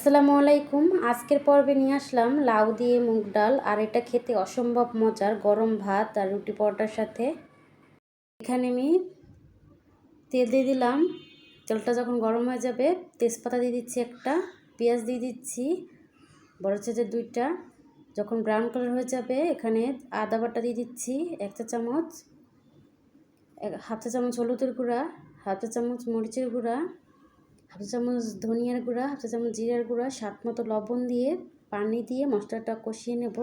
আসসালামু আলাইকুম। আজকের পর্বে নিয়ে আসলাম লাউ দিয়ে মুগ ডাল, আর এটা খেতে অসম্ভব মজার গরম ভাত আর রুটি পরোটার সাথে। এখানে আমি তেল দিয়ে দিলাম। তেলটা যখন গরম হয়ে যাবে, তেজপাতা দিয়ে দিচ্ছি একটা, পেঁয়াজ দিয়ে দিচ্ছি, বড় চাচের দুইটা। যখন ব্রাউন কালার হয়ে যাবে, এখানে আদা বাটা দিয়ে দিচ্ছি, এক চা চামচ হাফ চা চামচ হলুদের গুঁড়া, হাফ চা চামচ মরিচের গুঁড়া হাফ চামচ ধনিয়ার গুঁড়া, হাফ চামচ জিরার গুঁড়া, স্বাদ মতো লবণ দিয়ে পানি দিয়ে মশলাটা কষিয়ে নেব।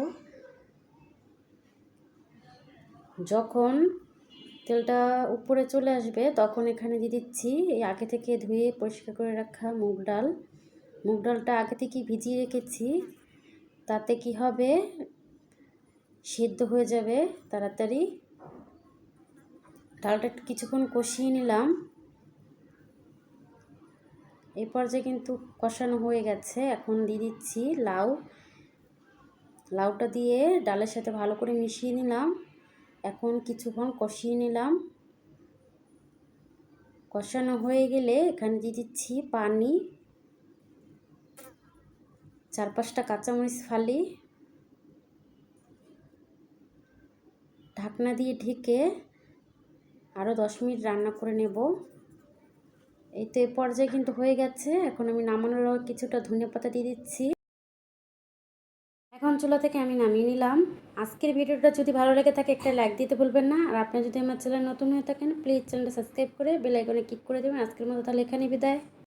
যখন তেলটা উপরে চলে আসবে, তখন এখানে দিয়ে দিচ্ছি এই আগে থেকে ধুয়ে পরিষ্কার করে রাখা মুগ ডাল। মুগ ডালটা আগে থেকে ভিজিয়ে রেখেছি। তাতে কি হবে? সেদ্ধ হয়ে যাবে তাড়াতাড়ি। ডালটা কিছুক্ষণ কষিয়ে নিলাম। এই পর্যায়ে কিন্তু কষানো হয়ে গেছে। এখন দিয়ে দিচ্ছি লাউ। লাউটা দিয়ে ডালের সাথে ভালো করে মিশিয়ে নিলাম। এখন কিছুক্ষণ কষিয়ে নিলাম। কষানো হয়ে গেলে এখানে দিয়ে দিচ্ছি পানি। চার পাঁচটা কাঁচামরিচ ফালি। ঢাকনা দিয়ে ঢেকে আরও দশ মিনিট রান্না করে নেব। এই তো এ পর্যায়ে কিন্তু হয়ে গেছে। এখন আমি নামানোর কিছুটা ধনিয়া পাতা দিয়ে দিচ্ছি। এখন চুলা থেকে আমি নামিয়ে নিলাম। আজকের ভিডিওটা যদি ভালো লেগে থাকে একটা লাইক দিতে ভুলবেন না। আর আপনি যদি আমার চ্যানেল নতুন হয়ে থাকেন, প্লিজ চ্যানেলটা সাবস্ক্রাইব করে বেলাইকনে ক্লিক করে দেবেন। আজকের মতো তাহলে এখানে বিদায়।